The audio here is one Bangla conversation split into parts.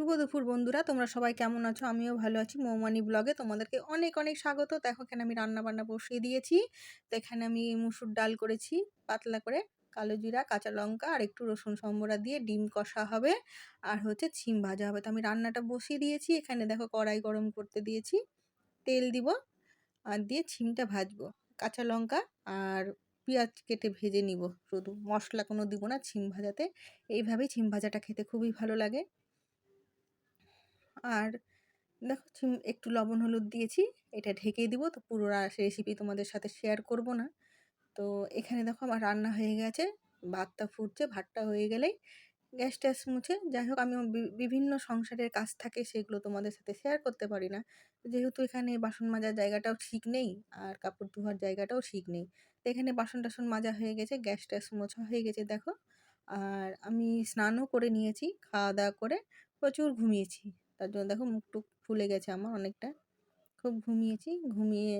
শুভ দুপুর বন্ধুরা, তোমরা সবাই কেমন আছো? আমিও ভালো আছি। মৌমানি ব্লগে তোমাদেরকে অনেক অনেক স্বাগত। দেখো, এখানে আমি রান্না বান্না বসিয়ে দিয়েছি। তো এখানে আমি মুসুর ডাল করেছি, পাতলা করে কালো জিরা, কাঁচা লঙ্কা আর একটু রসুন সম্বরা দিয়ে ডিম কষা হবে আর হচ্ছে ছিম ভাজা হবে। তো আমি রান্নাটা বসিয়ে দিয়েছি। এখানে দেখো, কড়াই গরম করতে দিয়েছি। তেল দিব আর দিয়ে ছিমটা ভাজবো। কাঁচা লঙ্কা আর পেঁয়াজ কেটে ভেজে নিব। শুধু মশলা কোনো দিব না ছিম ভাজাতে। এইভাবেই ছিম ভাজাটা খেতে খুবই ভালো লাগে। আর দেখো একটু লবণ হলুদ দিয়েছি, এটা ঢেকে দিব। তো পুরো রেসিপি তোমাদের সাথে শেয়ার করব না। তো এখানে দেখো আমার রান্না হয়ে গেছে, ভাতটা ফুটছে, ভাতটা হয়ে গেলেই গ্যাস ট্যাস মুছে। যাই হোক, আমি বিভিন্ন সংসারের কাজ থাকে সেগুলো তোমাদের সাথে শেয়ার করতে পারি না। যেহেতু এখানে বাসন মাজার জায়গাটাও ঠিক নেই, আর কাপড় ধোয়ার জায়গাটাও ঠিক নেই। তো এখানে বাসন টাসন মাজা হয়ে গেছে, গ্যাস ট্যাস মোছা হয়ে গেছে, দেখো। আর আমি স্নানও করে নিয়েছি খাওয়া দাওয়া করে প্রচুর ঘুমিয়েছি। তার জন্য দেখো মুখ টুক ফুলে গেছে আমার অনেকটা। খুব ঘুমিয়েছি, ঘুমিয়ে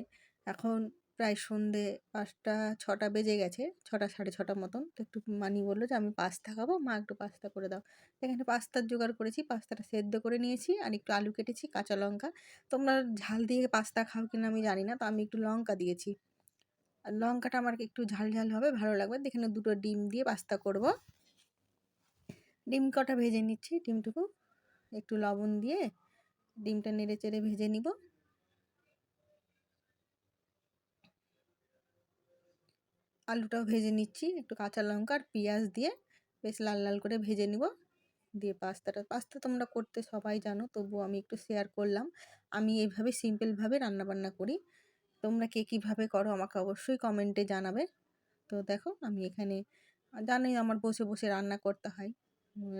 এখন প্রায় সন্ধে পাঁচটা, ছটা বেজে গেছে, ছটা সাড়ে ছটা মতন। তো একটু মানি বলল যে, আমি পাস্তা খাব, মা একটু পাস্তা করে দাও। এখানে পাস্তার জোগাড় করেছি, পাস্তাটা সেদ্ধ করে নিয়েছি, আর একটু আলু কেটেছি, কাঁচা লঙ্কা। তোমরা ঝাল দিয়ে পাস্তা খাও কিনা আমি জানি না, তো আমি একটু লঙ্কা দিয়েছি। আর লঙ্কাটা আমার একটু ঝাল ঝাল হবে, ভালো লাগবে। এখানে দুটো ডিম দিয়ে পাস্তা করব। ডিম কটা ভেজে নিচ্ছি, ডিমটুকু? একটু লবণ দিয়ে ডিমটা নেড়ে চেড়ে ভেজে নিব। আলুটাও ভেজে নিচ্ছি, একটু কাঁচা লঙ্কা আর পেঁয়াজ দিয়ে বেশ লাল লাল করে ভেজে নিব। দিয়ে পাস্তাটা, পাস্তা তোমরা করতে সবাই জানো, তবুও আমি একটু শেয়ার করলাম। আমি এইভাবে সিম্পলভাবে রান্নাবান্না করি। তোমরা কে কীভাবে করো আমাকে অবশ্যই কমেন্টে জানাবে। তো দেখো, আমি এখানে জানোই আমার বসে বসে রান্না করতে হয়।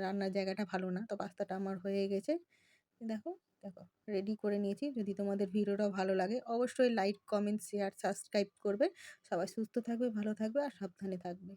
রান্নার জায়গাটা ভালো না। তো পাস্তাটা আমার হয়ে গেছে। দেখো দেখো রেডি করে নিয়েছি। যদি তোমাদের ভিডিওটাও ভালো লাগে, অবশ্যই লাইক কমেন্ট শেয়ার সাবস্ক্রাইব করবে। সবাই সুস্থ থাকবে, ভালো থাকবে, আর সাবধানে থাকবে।